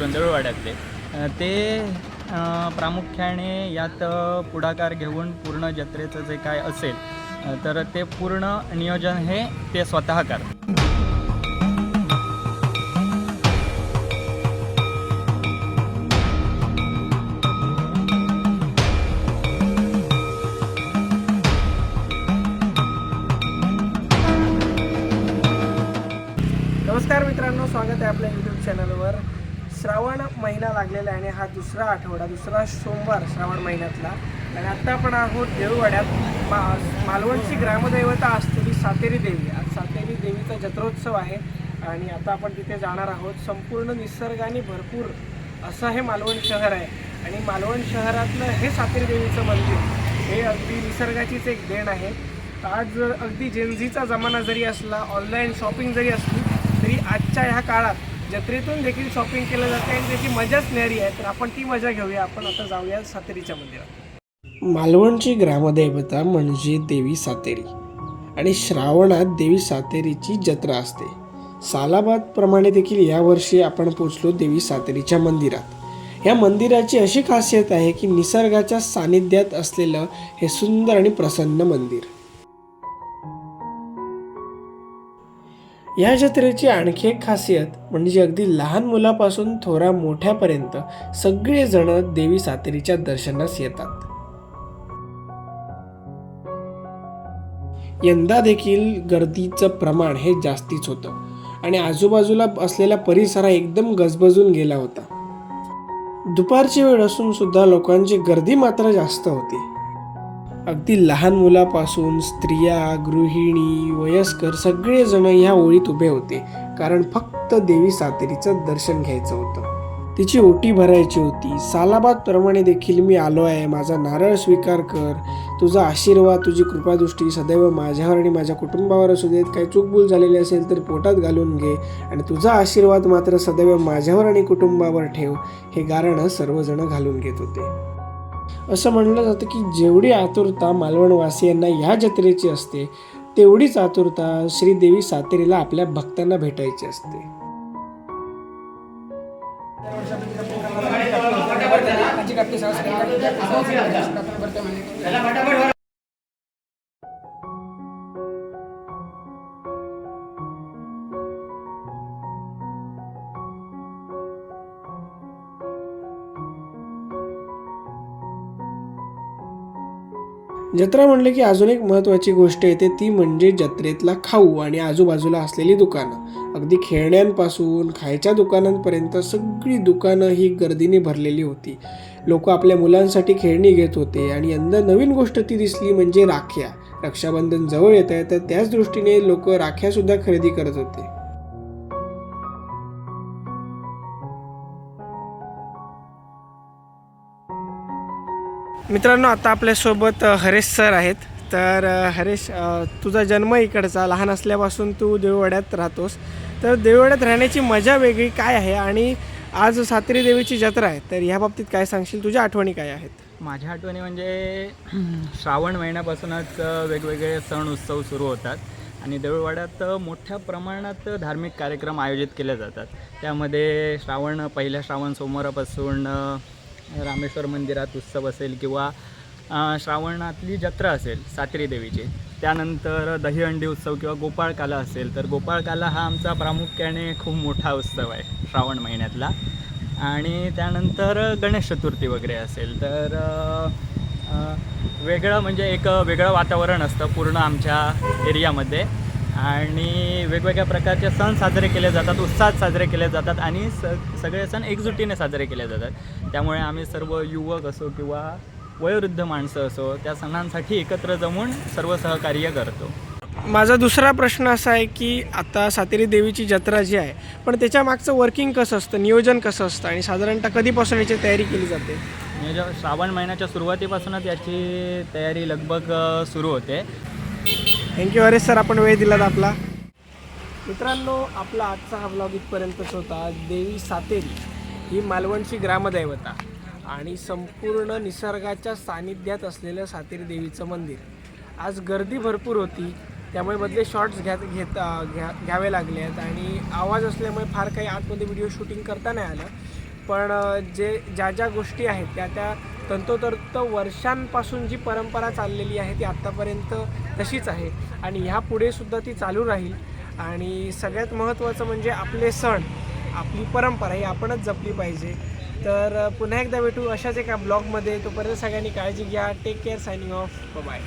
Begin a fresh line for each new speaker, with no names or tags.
ते प्रामुख्याने यात पुढाकार घेऊन पूर्ण जत्रेचं जे काय असेल तर ते पूर्ण नियोजन हे ते स्वतः करतात.
नमस्कार मित्रांनो स्वागत आहे आपल्या यूट्यूब चॅनलवर श्रावण महिना लागलेला आहे आणि हा दुसरा आठवडा दुसरा सोमवार श्रावण महिन्यातला. आणि आत्ता आपण आहोत देऊवाड्यात मा मालवणची ग्रामदैवता असलेली सातेरी देवी. आज सातेरी देवीचा जत्रोत्सव आहे आणि आता आपण तिथे जाणार आहोत. संपूर्ण निसर्गाने भरपूर असं हे मालवण शहर आहे. आणि मालवण शहरातलं हे सातेरी देवीचं मंदिर हे अगदी निसर्गाचीच एक देण आहे. आज जर अगदी जेनझीचा जमाना जरी असला ऑनलाईन शॉपिंग जरी असली तरी आजच्या ह्या काळात जत्रेतून देखील शॉपिंग केलं जाते आणि त्याची मजाच न्यारी आहे. तर आपण ती मजा घेऊया. आपण आता जाऊया सातेरीच्या मंदिरात. मालवणची ग्रामदैवता म्हणजे देवी सातेरी. आणि श्रावणात देवी सातेरीची जत्रा असते. सालाबाद प्रमाणे देखील यावर्षी आपण पोचलो देवी सातेरीच्या मंदिरात. या मंदिराची अशी खासियत आहे की निसर्गाच्या सानिध्यात असलेलं हे सुंदर आणि प्रसन्न मंदिर. या जत्रेची आणखी एक खासियत म्हणजे अगदी लहान मुलापासून थोरा मोठ्यापर्यंत सगळेजण देवी सातेरीच्या दर्शनास येतात. यंदा देखील गर्दीचं प्रमाण हे जास्तीच होतं आणि आजूबाजूला असलेला परिसर एकदम गजबजून गेला होता. दुपारची वेळ असून सुद्धा लोकांची गर्दी मात्र जास्त होती. अगदी लहान मुलापासून स्त्रिया गृहिणी वयस्कर सगळेजण ह्या ओळीत उभे होते. कारण फक्त देवी सातेरीचं दर्शन घ्यायचं होतं. तिची ओटी भरायची होती. सालाबादप्रमाणे देखील मी आलो आहे. माझा नारळ स्वीकार कर. तुझा आशीर्वाद तुझी कृपादृष्टी सदैव माझ्यावर आणि माझ्या कुटुंबावर असू देत. काही चूकबूल झालेली असेल तर पोटात घालून घे आणि तुझा आशीर्वाद मात्र सदैव माझ्यावर आणि कुटुंबावर ठेव. हे गारणं सर्वजण घालून घेत होते. असं म्हणलं जातं की जेवढी आतुरता मालवणवासियांना या जत्रेची असते तेवढीच आतुरता श्रीदेवी सातेरीला आपल्या भक्तांना भेटायची असते. जत्रा म्हणलं की अजून एक महत्त्वाची गोष्ट येते ती म्हणजे जत्रेतला खाऊ आणि आजूबाजूला असलेली दुकानं. अगदी खेळण्यांपासून खायच्या दुकानांपर्यंत सगळी दुकानं ही गर्दीने भरलेली होती. लोक आपल्या मुलांसाठी खेळणी घेत होते आणि यंदा नवीन गोष्ट ती दिसली म्हणजे राख्या. रक्षाबंधन जवळ येत आहे तर त्याच दृष्टीने लोक राख्यासुद्धा खरेदी करत होते. मित्रांनो आता आपल्यासोबत हरेश सर आहेत. तर हरेश तुझा जन्म इकडचा लहान असल्यापासून तू देववाड्यात राहतोस. तर देववाड्यात राहण्याची मजा वेगळी काय आहे आणि आज सात्री देवीची जत्रा आहे तर ह्या बाबतीत काय सांगशील? तुझ्या आठवणी काय आहेत?
माझ्या आठवणी म्हणजे श्रावण महिन्यापासूनच वेगवेगळे सण उत्सव सुरू होतात आणि देऊळवाड्यात मोठ्या प्रमाणात धार्मिक कार्यक्रम आयोजित केले जातात. त्यामध्ये श्रावण पहिल्या श्रावण सोमवारापासून रामेश्वर मंदिरात उत्सव असेल किंवा श्रावणातली जत्रा असेल सातेरी देवीची त्यानंतर दहीहंडी उत्सव किंवा गोपाळकाला असेल तर गोपाळकाला हा आमचा प्रामुख्याने खूप मोठा उत्सव आहे श्रावण महिन्यातला. आणि त्यानंतर गणेश चतुर्थी वगैरे असेल तर वेगळं म्हणजे एक वेगळं वातावरण असतं पूर्ण आमच्या एरियामध्ये. आणि वेगवेगळ्या प्रकारचे सण साजरे केले जातात उत्साहात साजरे केले जातात आणि स सगळे सण एकजुटीने साजरे केले जातात. त्यामुळे आम्ही सर्व युवक असो किंवा वयोवृद्ध माणसं असो त्या सणांसाठी एकत्र जमून सर्व सहकार्य करतो.
माझा दुसरा प्रश्न असा आहे की आता सातेरी देवीची जत्रा जी आहे पण त्याच्या मागचं वर्किंग कसं असतं नियोजन कसं असतं आणि साधारणतः कधीपासून याची तयारी केली जाते?
म्हणजे श्रावण महिन्याच्या सुरुवातीपासूनच याची तयारी लगभग सुरू होते.
थँक्यू हरेश सर आपण वेळ दिलात आपला. मित्रांनो आपला आजचा हा ब्लॉग इथपर्यंतच होता. देवी सातेरी ही मालवणची ग्रामदैवता आणि संपूर्ण निसर्गाच्या सानिध्यात असलेलं सातेरी देवीचं मंदिर. आज गर्दी भरपूर होती. त्यामुळे बदले शॉर्ट्स घ्या घेत घ्या घ्यावे लागले आहेत आणि आवाज असल्यामुळे फार काही आतमध्ये व्हिडिओ शूटिंग करता नाही आलं. पण जे ज्या ज्या गोष्टी आहेत त्या त्या तंतोतंत वर्षांपासून जी परंपरा चाललेली आहे ती आत्तापर्यंत तशीच आहे. आणि ह्या पुढे सुद्धा ती चालू राहील. आणि सगळ्यात महत्त्वाचं म्हणजे आपले सण आपली परंपरा ही आपणच जपली पाहिजे. तर पुन्हा एकदा भेटू अशाच एका ब्लॉगमध्ये. तोपर्यंत सगळ्यांनी काळजी घ्या. Take care signing off bye